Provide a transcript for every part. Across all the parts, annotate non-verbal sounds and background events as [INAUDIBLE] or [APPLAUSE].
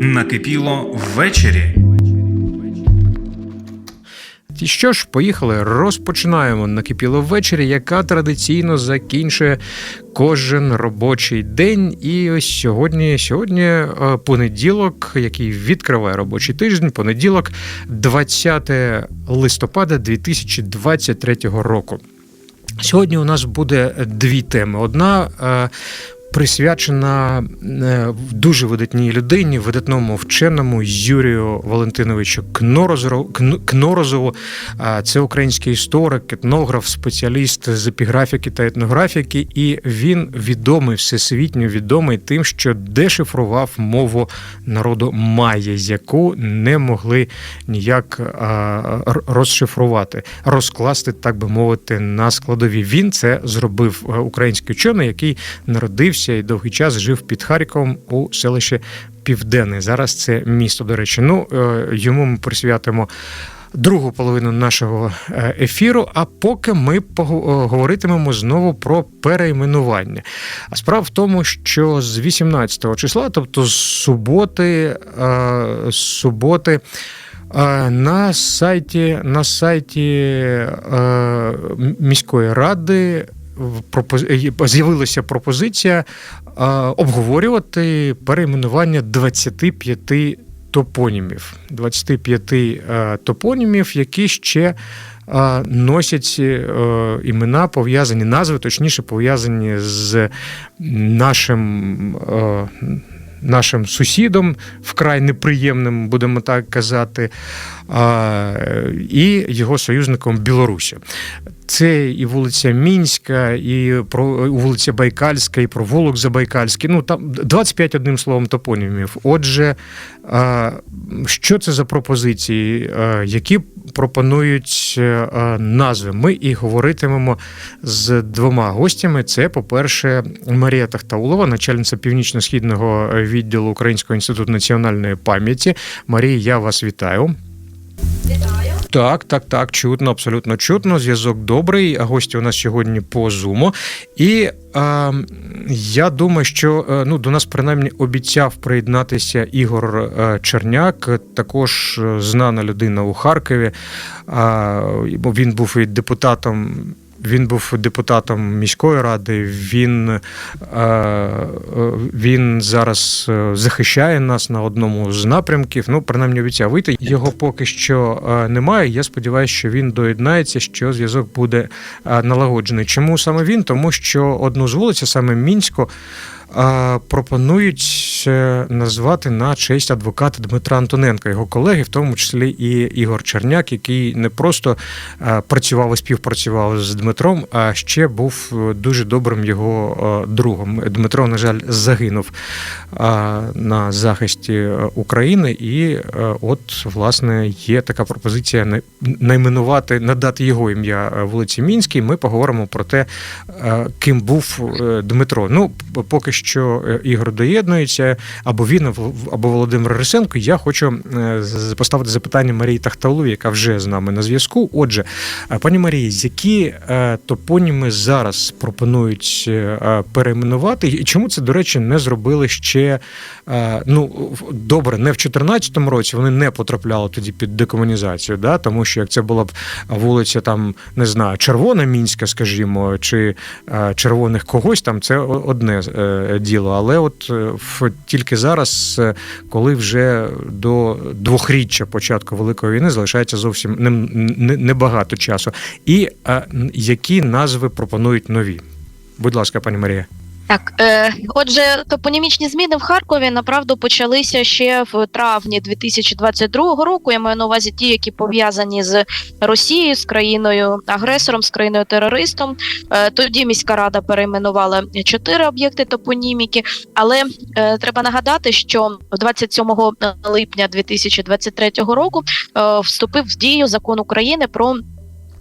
Накипіло ввечері. І що ж, поїхали, розпочинаємо накипіло ввечері, яка традиційно закінчує кожен робочий день. І ось сьогодні, сьогодні е, понеділок, який відкриває робочий тиждень, понеділок, 20 листопада 2023 року. Сьогодні у нас буде дві теми. Одна е, присвячена е, дуже видатній людині, видатному вченому Юрію Валентиновичу Кнорозову. Це український історик, етнограф, спеціаліст з епіграфіки та етнографіки, і він відомий всесвітньо відомий тим, що дешифрував мову народу Майя, яку не могли ніяк розшифрувати, розкласти, так би мовити, на складові. Він це зробив е, український вчений, який народився і довгий час жив під Харковом у селищі Південне. Зараз це місто, до речі. Ну е, йому ми присвятимо. Другу половину нашого е, ефіру. А поки ми е, говоритимемо знову про перейменування. А справа в тому, що з 18 числа, тобто з суботи, з суботи. На сайті, на сайті міської ради з'явилася пропозиція е, обговорювати перейменування 25 топонімів. 25 е, топонімів, які ще е, носять е, імена пов'язані, назви, точніше, пов'язані з нашим. е, Нашим сусідом вкрай неприємним, будемо так казати, і його союзником Білорусі. Це і вулиця Мінська, і про вулиця Байкальська, і провулок Забайкальський. Ну там 25 одним словом топонімів. Отже, що це за пропозиції, які пропонують е, назви? Ми і говоритимемо з двома гостями. Це, по-перше, Марія Тахтаулова, начальниця північно-східного відділу Українського інституту національної пам'яті. Марія, я вас вітаю. вітаю. Так, так, так, чутно, абсолютно чутно. Зв'язок добрий. Гості у нас сьогодні по зуму. І е, я думаю, що е, ну, до нас принаймні обіцяв приєднатися Ігор е, Черняк, також е, знана людина у Харкові. Е, він був і депутатом. Він був депутатом міської ради. Він, е, е, він зараз е, захищає нас на одному з напрямків. Ну, принаймні обіцяв вийти. Його поки що немає. Я сподіваюся, що він доєднається, що зв'язок буде налагоджений. Чому саме він? Тому що одну з вулиць, саме Мінську, е, пропонують назвати на честь адвоката Дмитра Антоненка, його колеги, в тому числі і Ігор Черняк, який не просто працював і співпрацював з Дмитром, а ще був е, дуже добрим його е, другом. Дмитро, на жаль, загинув на захисті е, України, і от власне є така пропозиція най- найменувати, надати його ім'я вулиці Мінській. Ми поговоримо про те, ким був Дмитро. Ну, поки що е, Ігор доєднується, або він, або- Володимир Рисенко. Я хочу е, з- поставити запитання Марії Тахталові, яка вже з нами на зв'язку. Отже, е, пані Марії, які е, топоніми зараз пропонують перейменувати, і чому це, до речі, не зробили ще ну добре, не в 2014 році вони не потрапляли тоді під декомунізацію, да? тому що як це була б вулиця там, не знаю, Червона Мінська, скажімо, чи червоних когось там, це одне діло. Але от е, тільки зараз, е, коли вже до двохріччя початку Великої війни залишається зовсім небагато часу. І які назви пропонують нові? Будь ласка, пані Марія. Так, е, отже, топонімічні зміни в Харкові направду почалися ще в травні 2022 року. Я маю на увазі ті, які пов'язані з Росією, з країною агресором, з країною терористом. Е, тоді міська рада перейменувала чотири об'єкти топоніміки. Але е, треба нагадати, що 27 липня 2023 року е, вступив в дію закон України про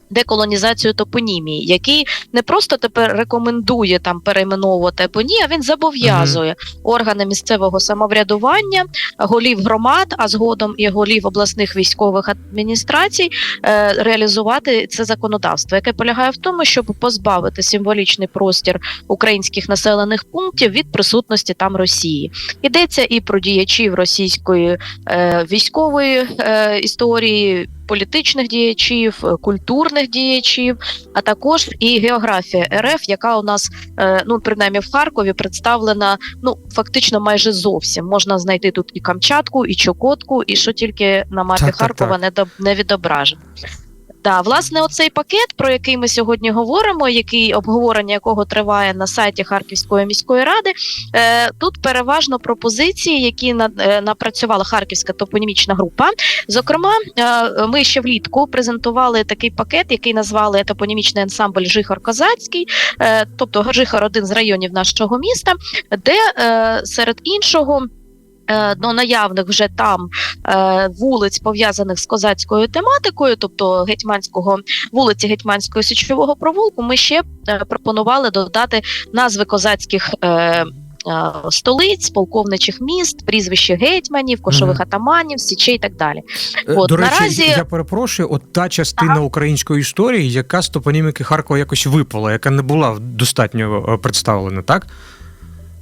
Деколонізацію топонімії, який не просто тепер рекомендує там перейменовувати епонії, а він зобов'язує органи місцевого самоврядування, голів громад, а згодом і голів обласних військових адміністрацій е, реалізувати це законодавство, яке полягає в тому, щоб позбавити символічний простір українських населених пунктів від присутності там Росії. Йдеться і про діячів російської е, військової е, історії. Політичних діячів, е, культурних діячів, а також і географія РФ, яка у нас е, ну принаймні в Харкові представлена ну фактично майже зовсім. Можна знайти тут і Камчатку, і Чокотку, і що тільки на мапі Так, так, Харкова так. не до не відображено. Да, власне, оцей пакет, про який ми сьогодні говоримо, який обговорення якого триває на сайті Харківської міської ради, е, тут переважно пропозиції, які на, е, напрацювала Харківська топонімічна група. Зокрема, е, ми ще влітку презентували такий пакет, який назвали топонімічний ансамбль Жихар Козацький, е, тобто Жихар один з районів нашого міста, де е, серед іншого. Е, До наявних вже там е, вулиць пов'язаних з козацькою тематикою, тобто гетьманського вулиці Гетьманського січового провулку, ми ще е, пропонували додати назви козацьких. Столиць, полковничих міст, прізвище гетьманів, кошових Мгм. атаманів, січей і так далі. От, До речі, наразі- я перепрошую, от та частина української історії, яка з топоніміки Харкова якось випала, яка не була достатньо представлена, так?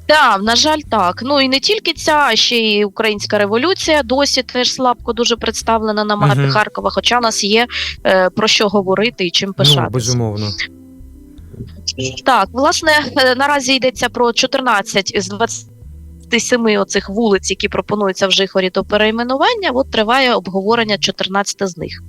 Так, на жаль, так. Ну і не тільки ця, а ще й українська революція досі теж слабко дуже представлена на мапі Мгм. Харкова. Хоча у нас є е, про що говорити і чим пишатися. Ну, безумовно. Так, власне, е, наразі йдеться про 14 з 27 оцих вулиць, які пропонуються в Жихорі до перейменування. От триває обговорення 14 з них.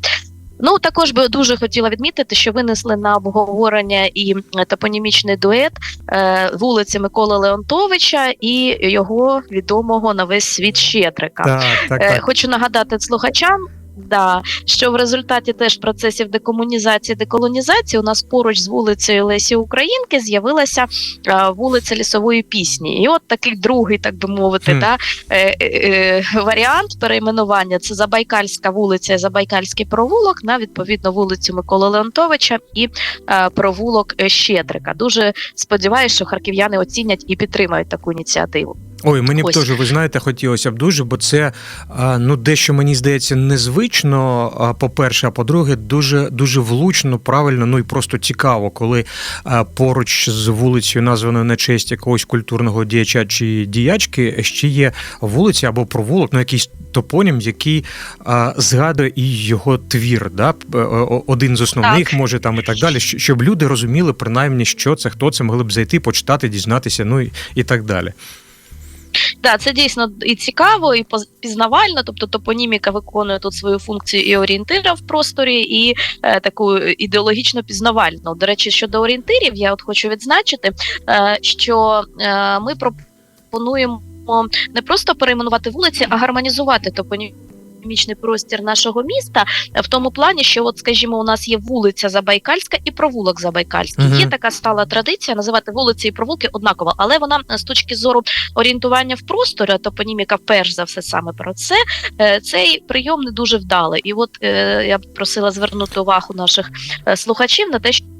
Ну, також би дуже хотіла відмітити, що винесли на обговорення і е, топонімічний дует е, вулиці Миколи Леонтовича і його відомого на весь світ Щедрика. Так, так, Е. Хочу нагадати слухачам. Да, що в результаті теж процесів декомунізації деколонізації у нас поруч з вулицею Лесі Українки з'явилася вулиця лісової пісні. І от такий другий, так би мовити, Хм. да, е, е, е, варіант перейменування це Забайкальська вулиця, і Забайкальський провулок на відповідно вулицю Миколи Леонтовича і е, провулок Щедрика. Дуже сподіваюся, що харків'яни оцінять і підтримають таку ініціативу. Ой, мені б теж, ви знаєте, хотілося б дуже, бо це ну дещо мені здається незвично. По-перше, а по-друге, дуже дуже влучно, правильно, ну і просто цікаво, коли поруч з вулицею, названою на честь якогось культурного діяча чи діячки, ще є вулиця або провулок, ну якийсь топонім, який згадує і його твір, да? один з основних, Так. може там і так далі, щоб люди розуміли принаймні, що це, хто це могли б зайти, почитати, дізнатися, ну і, і так далі. Да, це дійсно і цікаво, і пізнавально. Тобто топоніміка виконує тут свою функцію і орієнтира в просторі, і е, таку ідеологічно пізнавальну. До речі, щодо орієнтирів, я от хочу відзначити, е, що е, ми пропонуємо не просто перейменувати вулиці, а гармонізувати топонімічний простір нашого міста е, в тому плані, що, от, скажімо, у нас є вулиця Забайкальська і провулок Забайкальський. Мгм. Є така стала традиція називати вулиці і провулки однаково, але вона е, з точки зору орієнтування в просторі, топоніміка, перш за все, саме про це. е, Цей прийом не дуже вдалий. І от я б просила звернути увагу наших слухачів на те, що.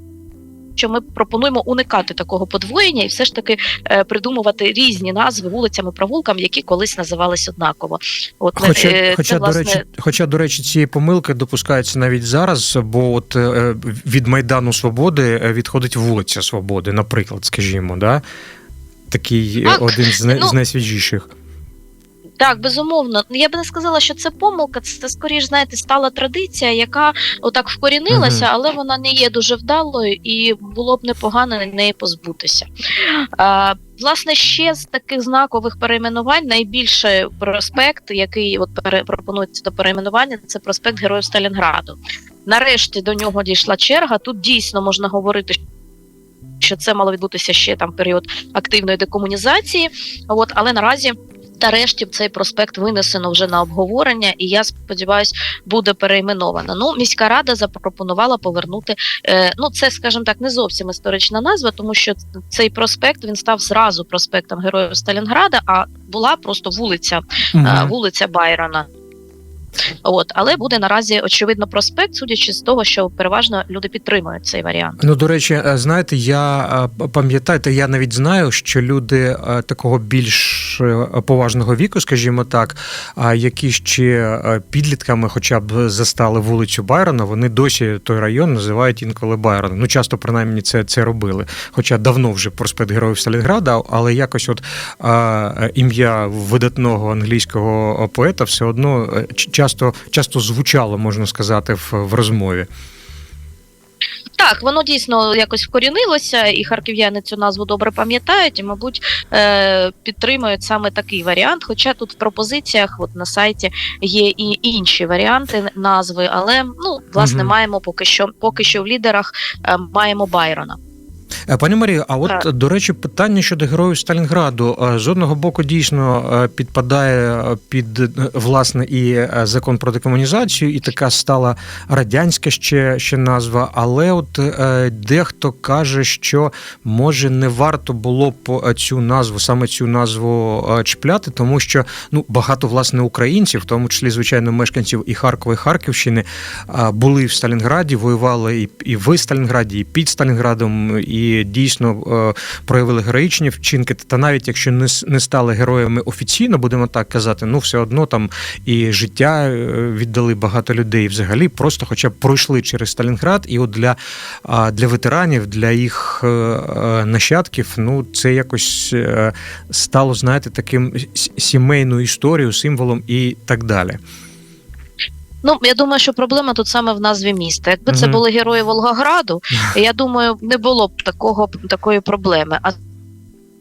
Що ми пропонуємо уникати такого подвоєння і все ж таки е, придумувати різні назви вулицями, провулками, які колись називались однаково. От е, Хоча, це, хоча, власне, до речі, хоча, до речі, цієї помилки допускаються навіть зараз, бо от е, від Майдану Свободи е, відходить вулиця Свободи, наприклад, скажімо, да? такий е, Так, один з, ну, з найсвіжіших. Так, безумовно. Ну, Я би не сказала, що це помилка, це скоріш, знаєте, стала традиція, яка отак вкорінилася, Мгм. але вона не є дуже вдалою, і було б непогано неї позбутися. А, власне, ще з таких знакових перейменувань найбільший проспект, який от пропонується до перейменування, це проспект Героїв Сталінграду. Нарешті до нього дійшла черга. Тут дійсно можна говорити. Що це мало відбутися ще там період активної декомунізації, от але наразі Нарешті цей проспект винесено вже на обговорення, і я сподіваюся, буде перейменовано. Ну, міська рада запропонувала повернути. Е, ну, це, скажімо так, не зовсім історична назва, тому що цей проспект він став зразу проспектом Героїв Сталінграда, а була просто вулиця, е, вулиця Байрона. От, але буде наразі очевидно проспект, судячи з того, що переважно люди підтримують цей варіант. Ну, до речі, е, знаєте, я е, пам'ятаю, я навіть знаю, що люди е, такого більш поважного віку, скажімо так, а які ще підлітками, хоча б застали вулицю Байрона, вони досі той район називають інколи Байрон. Ну, часто принаймні це, це робили. Хоча давно вже проспект Героїв Сталінграда, але якось от ім'я видатного англійського поета все одно е, ч- часто, часто звучало, можна сказати, в, в розмові. Так, воно дійсно якось вкорінилося, і харків'яни цю назву добре пам'ятають, і, мабуть, е, підтримують саме такий варіант. Хоча тут в пропозиціях, от на сайті, є і інші варіанти назви, але ну власне Мгм. маємо поки що, поки що в лідерах е, маємо Байрона. Е, Пані Марію, а от Так. до речі, питання щодо героїв Сталінграду Е, з одного боку дійсно е, підпадає під власне і закон про декомунізацію, і така стала радянська ще, ще назва. Але от дехто каже, що може не варто було б цю назву, саме цю назву чіпляти, тому що ну багато власне українців, в тому числі звичайно мешканців і Харкова, і Харківщини, були в Сталінграді, воювали і, і в Сталінграді, і під Сталінградом, і дійсно е, проявили героїчні вчинки. Та навіть якщо не, стали героями офіційно, будемо так казати, ну все одно там і життя е, віддали багато людей. Взагалі, просто хоча б пройшли через Сталінград, і от для, для ветеранів, для їх е, нащадків, ну це якось стало, знаєте, таким сімейною історією, символом і так далі. Ну я думаю, що проблема тут саме в назві міста. Якби це були герої Волгограду, [LAUGHS] я думаю, не було б такого такої проблеми. А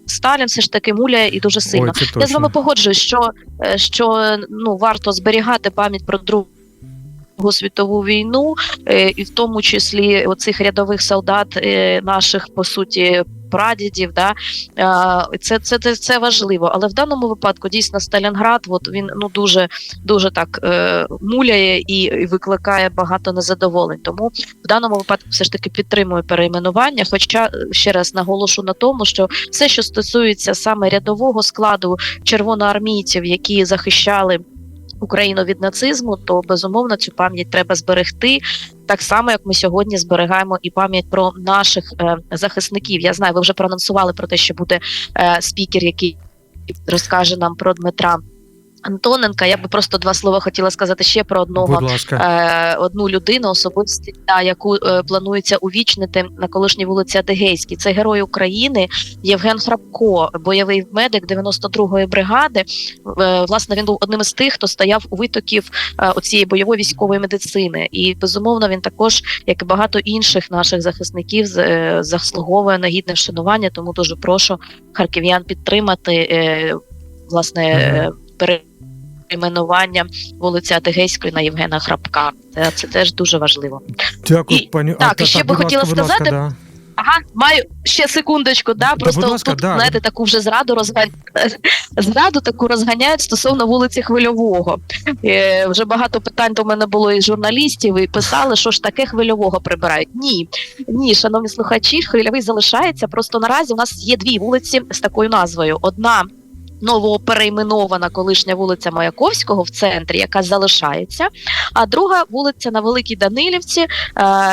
Сталін все ж таки муляє і дуже сильно. Ой. Я з вами погоджуюсь, що, е, що ну, варто зберігати пам'ять про Другу світову війну, е, і в тому числі оцих рядових солдат е, наших, по суті, прадідів. Да? Е, Це, це, це, це важливо. Але в даному випадку дійсно Сталінград, от він ну, дуже, дуже так е, муляє і, викликає багато незадоволень. Тому в даному випадку все ж таки підтримую перейменування. Хоча е, ще раз наголошу на тому, що все, що стосується саме рядового складу червоноармійців, які захищали Україну від нацизму, то безумовно цю пам'ять треба зберегти. Так само, як ми сьогодні зберігаємо і пам'ять про наших е, захисників. Я знаю, ви вже проанонсували про те, що буде е, спікер, який розкаже нам про Дмитра Антоненка. Я би просто два слова хотіла сказати ще про одного е, одну людину, особистість, да, яку е, планується увічнити на колишній вулиці Адегейській. Це герой України Євген Храпко, бойовий медик 92-ї бригади. Е, власне, він був одним із тих, хто стояв у витоків е, оцієї бойової військової медицини. І безумовно він також, як і багато інших наших захисників, з- е, заслуговує на гідне вшанування. Тому дуже прошу харків'ян підтримати е, власне. Перейменування вулиці Адегейської на Євгена Храпка. Це, це теж дуже важливо. Дякую, І- пані. так, і ще би хотіла ласка, будь ласка, сказати, да. Ага, маю ще секундочку. Да, просто ласка, тут да. знаєте таку вже зраду розганяють [LAUGHS] зраду таку розганяють стосовно вулиці Хвильового. Е, вже багато питань до мене було і журналістів, і писали, що ж таке хвильового прибирають. Ні, ні, шановні слухачі, хвильовий залишається. Просто наразі у нас є дві вулиці з такою назвою. Одна. Новоперейменована колишня вулиця Маяковського в центрі, яка залишається. А друга вулиця на Великій Данилівці, е,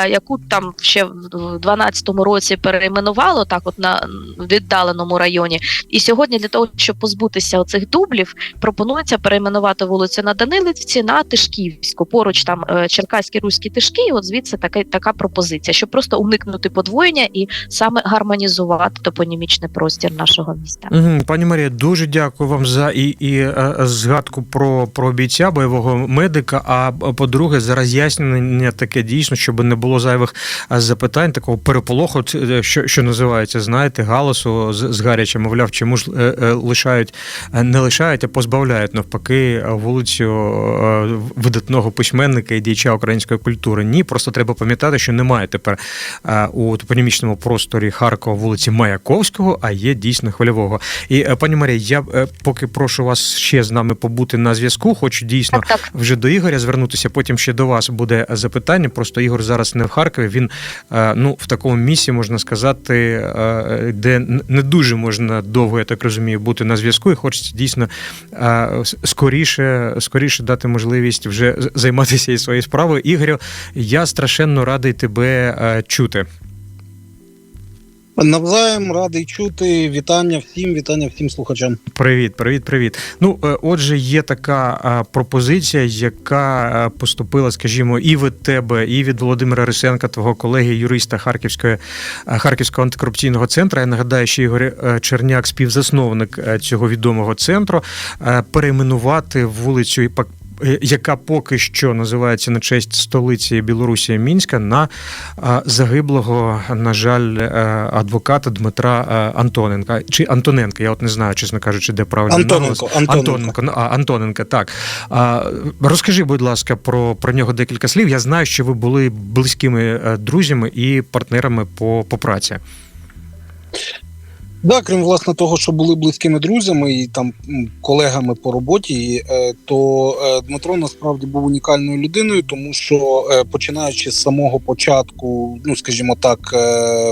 яку там ще в 12-му році перейменувало, так от на віддаленому районі. І сьогодні для того, щоб позбутися оцих дублів, пропонується перейменувати вулицю на Данилівці на Тишківську. Поруч там е, Черкаські руські тишки. І от звідси така, така пропозиція, щоб просто уникнути подвоєння і саме гармонізувати топонімічний простір нашого міста. Пані Марія, дуже дякую вам за і, і е, згадку про, про бійця бойового медика. А по-друге, за роз'яснення таке дійсно, щоб не було зайвих е, запитань, такого переполоху, е, що, що називається, знаєте, галасу з, з гаряча, мовляв, чому ж е, е, лишають, е, не лишають, а позбавляють навпаки вулицю е, видатного письменника і діяча української культури. Ні, просто треба пам'ятати, що немає тепер е, у топонімічному просторі Харкова вулиці Маяковського, а є дійсно хвильового. І е, пані Марія, я я е, поки прошу вас ще з нами побути на зв'язку. Хочу дійсно Так, так. вже до Ігоря звернутися. Потім ще до вас буде запитання. Просто Ігор зараз не в Харкові. Він е, ну в такому місці можна сказати, е, де не дуже можна довго, я так розумію, бути на зв'язку, і хочеться дійсно скоріше, скоріше дати можливість вже займатися і своєю справою. Ігорю, я страшенно радий тебе чути. Навзаєм радий чути. Вітання всім, вітання всім слухачам. Привіт, привіт, привіт. Ну, е, отже, є така е, пропозиція, яка е, поступила, скажімо, і від тебе, і від Володимира Рисенка, твого колеги, юриста Харківської Харківського антикорупційного центру. Я нагадаю, що Ігор Черняк, співзасновник цього відомого центру, перейменувати вулицю і яка поки що називається на честь столиці Білорусі Мінська на е, загиблого, на жаль, е, адвоката Дмитра е, Антоненка чи Антоненка. Я от не знаю, чесно кажучи, де правильно Антоненко, Антоненко. Антоненко. А, Антоненка, так. Розкажи, будь ласка, про, про нього декілька слів. Я знаю, що ви були близькими е, друзями і партнерами по, по праці. Да, крім власне того, що були близькими друзями і там колегами по роботі, е, то е, Дмитро насправді був унікальною людиною, тому що е, починаючи з самого початку, ну скажімо так,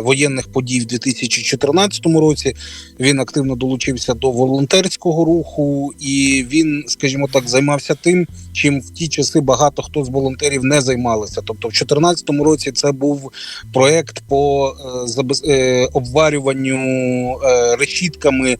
воєнних подій в 2014 році, він активно долучився до волонтерського руху, і він, скажімо так, займався тим, чим в ті часи багато хто з волонтерів не займалися. Тобто, в 2014 році це був проект по забез- обварюванню решітками.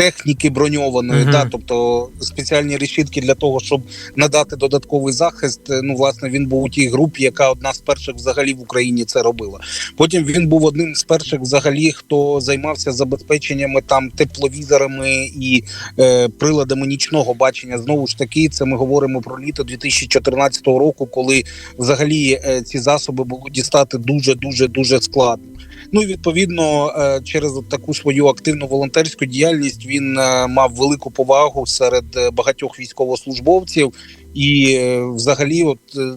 Техніки броньованої, Мгм. да, тобто спеціальні решітки для того, щоб надати додатковий захист. Е, Ну, власне, він був у тій групі, яка одна з перших взагалі в Україні це робила. Потім він був одним з перших, взагалі, хто займався забезпеченнями там тепловізорами і е, приладами нічного бачення. Знову ж таки, це ми говоримо про літо 2014 року, коли взагалі е, ці засоби було дістати дуже дуже дуже складно. Ну і відповідно е, через таку свою активну волонтерську діяльність він е, мав велику повагу серед е, багатьох військовослужбовців. І е, взагалі, от е,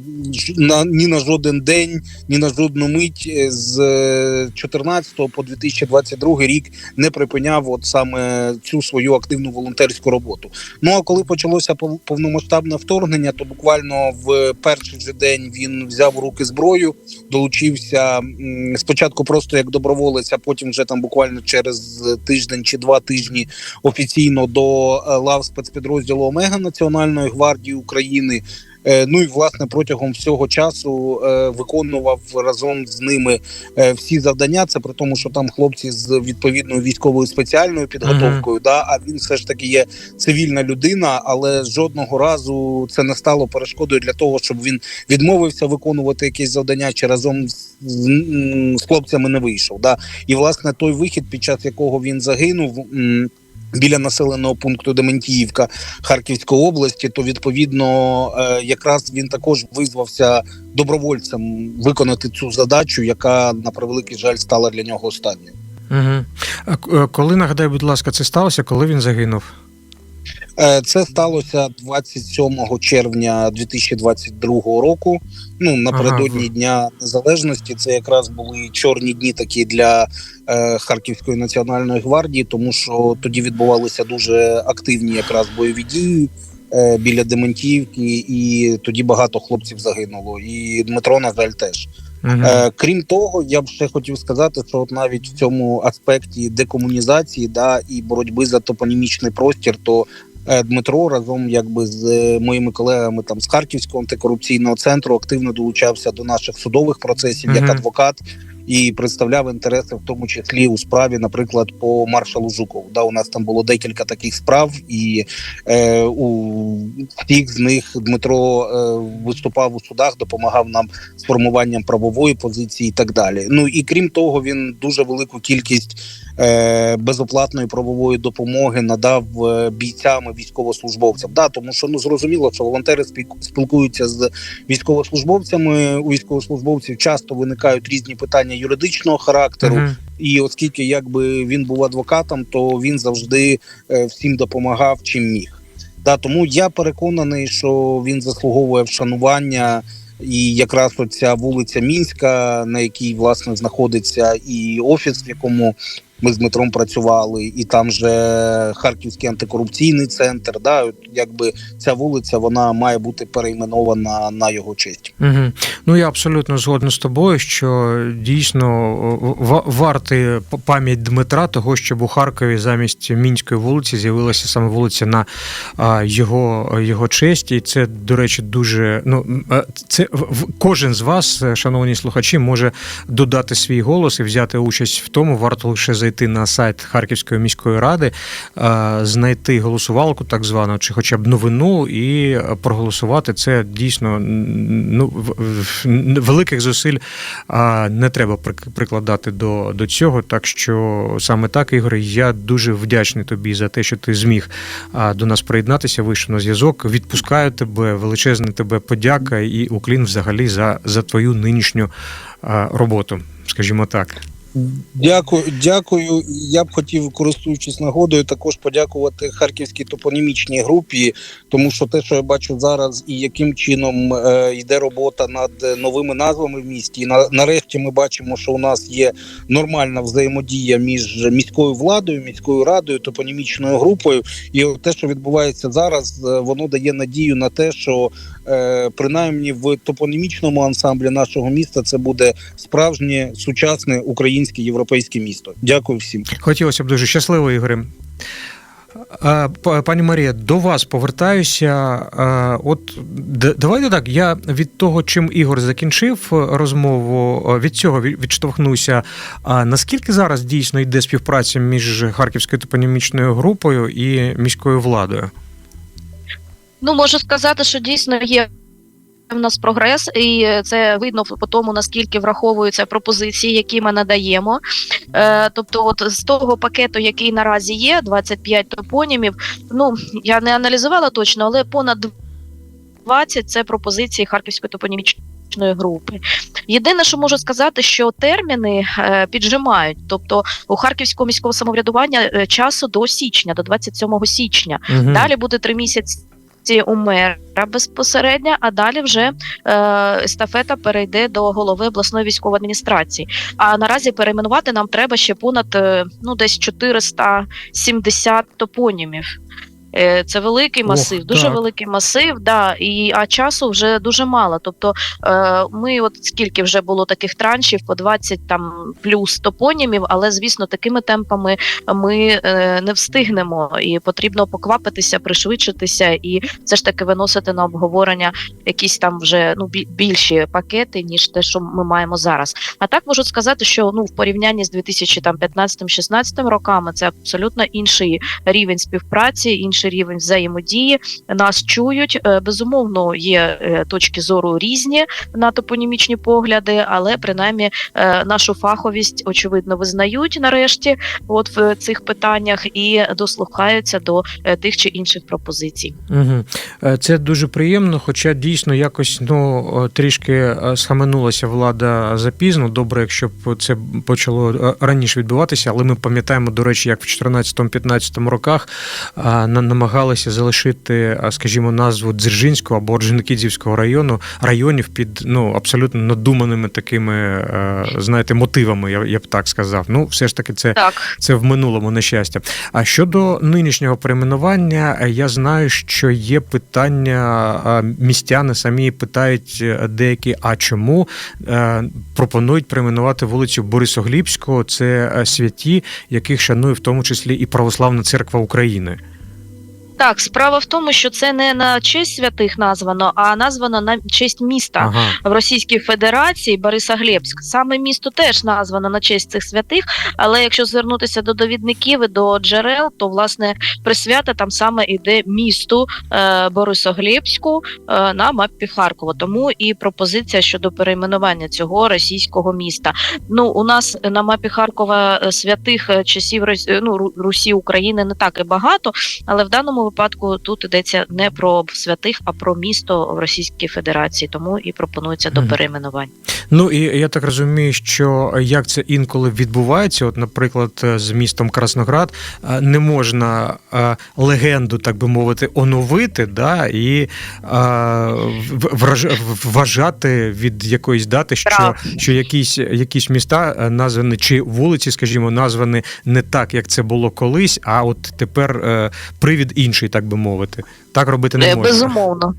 на ні на жоден день, ні на жодну мить е, з е, 14 по 2022 рік не припиняв от саме цю свою активну волонтерську роботу. Ну а коли почалося пов- повномасштабне вторгнення, то буквально в перший же день він взяв у руки зброю, долучився спочатку просто як доброволець, а потім вже там буквально через тиждень чи два тижні офіційно до лав спецпідрозділу Омега Національної гвардії України. Е, Ну і власне протягом всього часу е, виконував разом з ними е, всі завдання. Це при тому, що там хлопці з відповідною військовою спеціальною підготовкою. Да, а він все ж таки є цивільна людина, але жодного разу це не стало перешкодою для того, щоб він відмовився виконувати якесь завдання чи разом з, з хлопцями не вийшов. Да. І власне той вихід, під час якого він загинув. Біля населеного пункту Дементіївка Харківської області, то відповідно е, якраз він також визвався добровольцем виконати цю задачу, яка на превеликий жаль стала для нього останньою. Угу. А е, коли нагадай, будь ласка, це сталося, коли він загинув? Е, Це сталося 27 червня 2022 року. Ну напередодні Ага. дня незалежності. Це якраз були чорні дні такі для е, Харківської національної гвардії, тому що тоді відбувалися дуже активні якраз бойові дії. е, Біля Дементіївки, і тоді багато хлопців загинуло. І Дмитро, на жаль, теж. Е, крім того, я б ще хотів сказати, що от навіть в цьому аспекті декомунізації да, і боротьби за топонімічний простір, то Дмитро разом якби з е, моїми колегами там з Харківського антикорупційного центру активно долучався до наших судових процесів як адвокат. І представляв інтереси, в тому числі у справі, наприклад, по маршалу Жукову. Да, у нас там було декілька таких справ, і е, у всіх з них Дмитро е, виступав у судах, допомагав нам з формуванням правової позиції і так далі. Ну і крім того, він дуже велику кількість е, безоплатної правової допомоги надав е, бійцям і військовослужбовцям. Да, тому що ну зрозуміло, що волонтери спілку- спілкуються з військовослужбовцями. У військовослужбовців часто виникають різні питання юридичного характеру. Угу. І оскільки якби він був адвокатом, то він завжди е, всім допомагав чим міг. Да, тому я переконаний, що він заслуговує вшанування. І якраз оця вулиця Мінська, на якій власне знаходиться і офіс, в якому Ми з Дмитром працювали, і там же Харківський антикорупційний центр. Да, якби ця вулиця вона має бути перейменована на його честь. Угу. Ну я абсолютно згоден з тобою, що дійсно ва- варти пам'ять Дмитра, того, щоб у Харкові замість мінської вулиці з'явилася саме вулиця на його, його честь. І це, до речі, дуже ну е, це кожен з вас, е, шановні слухачі, може додати свій голос і взяти участь в тому. Варто лише зайти на сайт Харківської міської ради, е, знайти голосувалку, так звану, чи хоча б новину, і е, проголосувати. Це дійсно ну, великих зусиль не треба прик- прикладати до, до цього. Так що саме так, Ігор, я дуже вдячний тобі за те, що ти зміг до нас приєднатися, вийшов на зв'язок. Відпускаю тебе, величезна тебе подяка і уклін взагалі за, за твою нинішню роботу, скажімо так. Дякую, дякую. Я б хотів, користуючись нагодою, також подякувати харківській топонімічній групі, тому що те, що я бачу зараз, і яким чином е, йде робота над новими назвами в місті. І на, нарешті ми бачимо, що у нас є нормальна взаємодія між міською владою, міською радою, топонімічною групою. І те, що відбувається зараз, е, воно дає надію на те, що е, принаймні в топонімічному ансамблі нашого міста це буде справжнє сучасне українське європейське місто. Дякую всім. Хотілося б дуже щасливо, Ігоре. Пані Марія, до вас повертаюся. От давайте так. Я від того, чим Ігор закінчив е, розмову, е, від цього відштовхнуся. А наскільки зараз дійсно йде співпраця між Харківською топонімічною групою і міською владою? Ну можу сказати, що дійсно є. В нас прогрес, і це видно по тому, наскільки враховуються пропозиції, які ми надаємо. Е, тобто, от з того пакету, який наразі є, 25 топонімів. Ну я не аналізувала точно, але понад 20 – це пропозиції Харківської топонімічної групи. Єдине, що можу сказати, що терміни е, піджимають. Тобто у Харківського міського самоврядування е, часу до січня, до 27 січня. Мгм. Далі буде три місяці у мера безпосередньо, а далі вже е, естафета перейде до голови обласної військової адміністрації. А наразі перейменувати нам треба ще понад е, ну десь 470 топонімів. Е, Це великий Ох, масив, дуже так. великий масив, да, і, а часу вже дуже мало. Тобто е, ми, от скільки вже було таких траншів, по 20 там плюс топонімів, але звісно, такими темпами ми е, не встигнемо, і потрібно поквапитися, пришвидшитися, і все ж таки виносити на обговорення якісь там вже ну більші пакети, ніж те, що ми маємо зараз. А так можу сказати, що ну в порівнянні з 2015-16 роками це абсолютно інший рівень співпраці, інший рівень взаємодії. Нас чують. Е, Безумовно, є е, точки зору різні на топонімічні погляди, але принаймні е, нашу фаховість очевидно визнають нарешті, от в цих питаннях, і дослухаються до тих чи інших пропозицій. Угу. Це дуже приємно, хоча дійсно якось ну трішки схаменулася влада запізно. Добре, якщо б це почало раніше відбуватися, але ми пам'ятаємо, до речі, як в 14-15 роках на- намагалися залишити, скажімо, назву Дзержинського або Орджоникідзівського району районів під ну абсолютно надуманими такими, е, знаєте, мотивами. Я, я б так сказав. Ну, все ж таки, це Так. це в минулому нещастя. А щодо нинішнього перейменування, е, я знаю, що є питання, містяни самі питають е, деякі, а чому пропонують перейменувати вулицю Борисоглібського, це святі, яких шанує в тому числі і Православна церква України. Так, справа в тому, що це не на честь святих названо, а названо на честь міста. Ага. в Російській Федерації Борисоглебськ. Саме місто теж названо на честь цих святих, але якщо звернутися до довідників і до джерел, то власне присвята там саме іде місту е, Борисоглебську е, на мапі Харкова. Тому і пропозиція щодо перейменування цього російського міста. Ну у нас на мапі Харкова е, святих е, часів ну, Русі України не так і багато, але в даному даному випадку тут йдеться не про святих, а про місто в Російській Федерації, тому і пропонується до перейменування. Ну і я так розумію, що як це інколи відбувається, от, наприклад, з містом Красноград е, не можна е, легенду, так би мовити, оновити, да, і е, вважати від якоїсь дати, що, що якісь, якісь міста е, названі, чи вулиці, скажімо, названі не так, як це було колись, а от тепер е, привід інший, так би мовити. Так робити не Е, можна. Безумовно.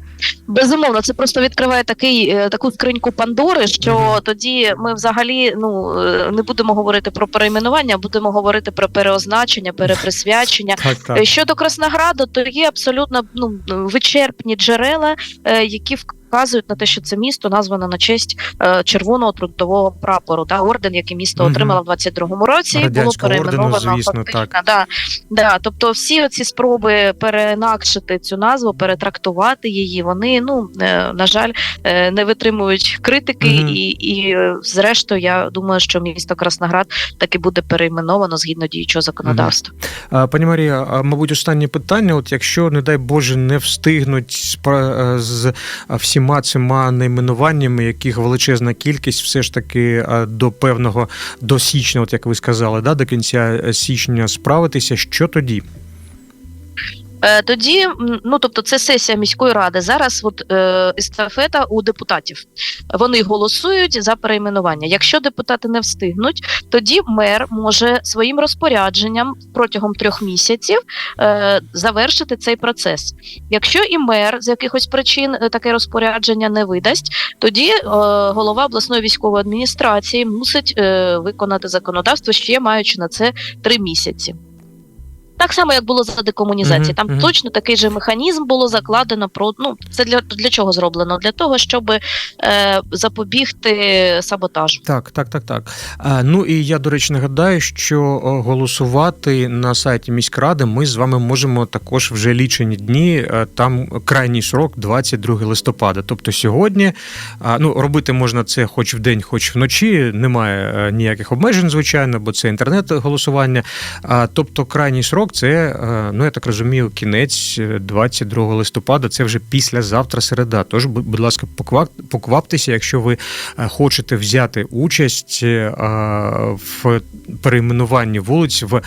Безумовно, це просто відкриває такий, е, таку скриньку Пандори, що Мгм. тоді ми взагалі ну, е, не будемо говорити про перейменування, а будемо говорити про переозначення, переприсвячення. Так, так. Щодо Краснограду, то є абсолютно ну, вичерпні джерела, які які вказують на те, що це місто названо на честь е, червоного трудового прапору, да, орден, який місто отримало в 22-му році, і було Радянського ордену, перейменовано звісно, фактично. так. Да, да, тобто всі ці спроби переінакшити цю назву, перетрактувати її, вони ну е, на жаль е, не витримують критики, Мгм. і, і зрештою, я думаю, що місто Красноград таки буде перейменовано згідно діючого законодавства. А, Пані Марія, а, мабуть, останнє питання: от якщо, не дай Боже, не встигнуть з, пра- з всіма цими найменуваннями, яких величезна кількість, все ж таки до певного до січня, от як ви сказали, да, до кінця е, січня справитися, що тоді? Е, Тоді, ну тобто, це сесія міської ради. Зараз от е, естафета у депутатів. Вони голосують за перейменування. Якщо депутати не встигнуть, тоді мер може своїм розпорядженням протягом трьох місяців е, завершити цей процес. Якщо і мер з якихось причин таке розпорядження не видасть, тоді голова обласної військової адміністрації мусить виконати законодавство, ще маючи на це три місяці. Так само, як було за декомунізації. Там точно такий же механізм було закладено про ну це для, для чого зроблено? Для того, щоб е, запобігти саботажу. Так, так, так, так. А, ну і я, до речі, нагадаю, що голосувати на сайті міськради ми з вами можемо також вже лічені дні. Е, Там крайній срок 22 листопада. Тобто сьогодні а, ну, робити можна це хоч вдень, хоч вночі. Немає е, ніяких обмежень, звичайно, бо це інтернет-голосування. А, тобто, крайній срок це, е, ну я так розумію, кінець е, 22 листопада. Це вже післязавтра середа. Тож, будь ласка, покваптеся, якщо ви е, хочете взяти участь е, в перейменуванні вулиць в е,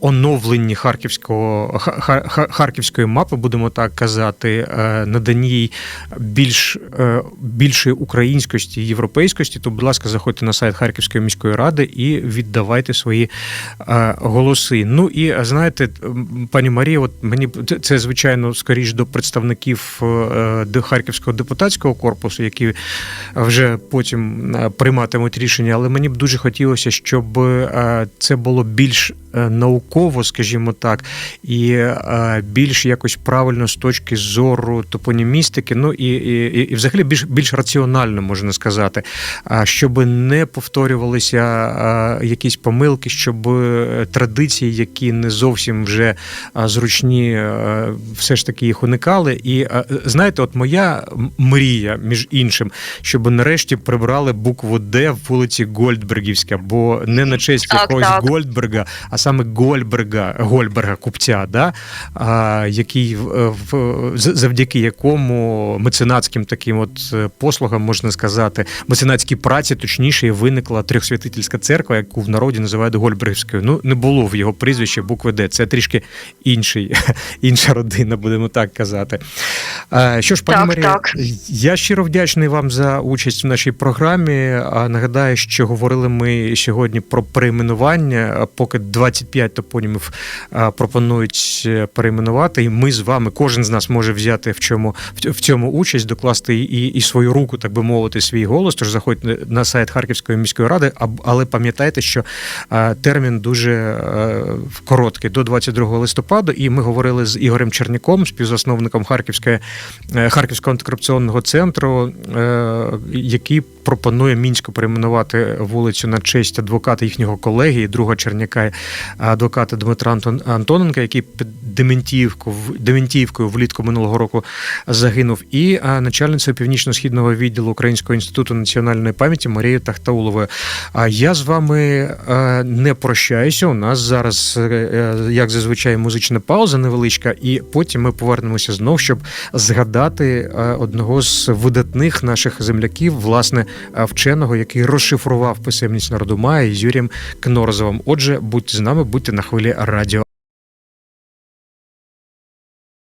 оновленні харківського ха- ха- ха- харківської мапи, будемо так казати, е, наданні більш е, більшої українськості і європейськості, то, будь ласка, заходьте на сайт Харківської міської ради і віддавайте свої е, голоси. Ну і знаєте, пані Марія, от мені це, звичайно скоріш до представників е, до Харківського депутатського корпусу, які вже потім е, прийматимуть рішення, але мені б дуже хотілося, щоб е, це було більш науково, скажімо так, і е, більш якось правильно з точки зору топонімістики, ну і, і, і взагалі більш більш раціонально можна сказати, а щоб не повторювалися е, якісь помилки, щоб е, традиції, які не зовсім вже зручні, е, все ж таки їх уникали. І е, знаєте, от моя мрія, між іншим, щоб нарешті прибрали букву Д в вулиці Гольдбергівська, бо не на честь Так, якогось так. Гольдберга, а саме Гольберга, Гольберга, купця, да? а, який в, в- завдяки якому меценатським таким от е, послугам можна сказати, меценатській праці, точніше, виникла трьохсвятительська церква, яку в народі називають Гольбергівською. Ну не було в його прізвищі букви Д. Це трішки інший, [LAUGHS] інша родина, будемо так казати. Що ж, пані Так, Марія, так. я щиро вдячний вам за участь в нашій програмі. Нагадаю, що говорили ми сьогодні про перейменування. Поки 25 топонімів пропонують е, перейменувати, і ми з вами, кожен з нас може взяти в чому в цьому участь, докласти і, і свою руку, так би мовити, свій голос. Тож заходьте на сайт Харківської міської ради, але пам'ятайте, що термін дуже е, короткий до 22 листопада. І ми говорили з Ігорем Черняком, співзасновником Харківської е, Харківського антикорупційного центру, який пропонує мінську перейменувати вулицю на честь адвоката їхнього колеги, друга Черняка, адвоката Дмитра Антон Антоненка, який під Дементіївкою влітку минулого року загинув, і начальницею північно-східного відділу Українського інституту національної пам'яті Марією Тахтауловою. А я з вами не прощаюся. У нас зараз, е, е, як зазвичай, музична пауза невеличка, і потім ми повернемося знов, щоб згадати одного з видатних наших земляків, власне, вченого, який розшифрував писемність народу з Юрієм Кнорзовим. Отже, будьте з нами, будьте на хвилі радіо.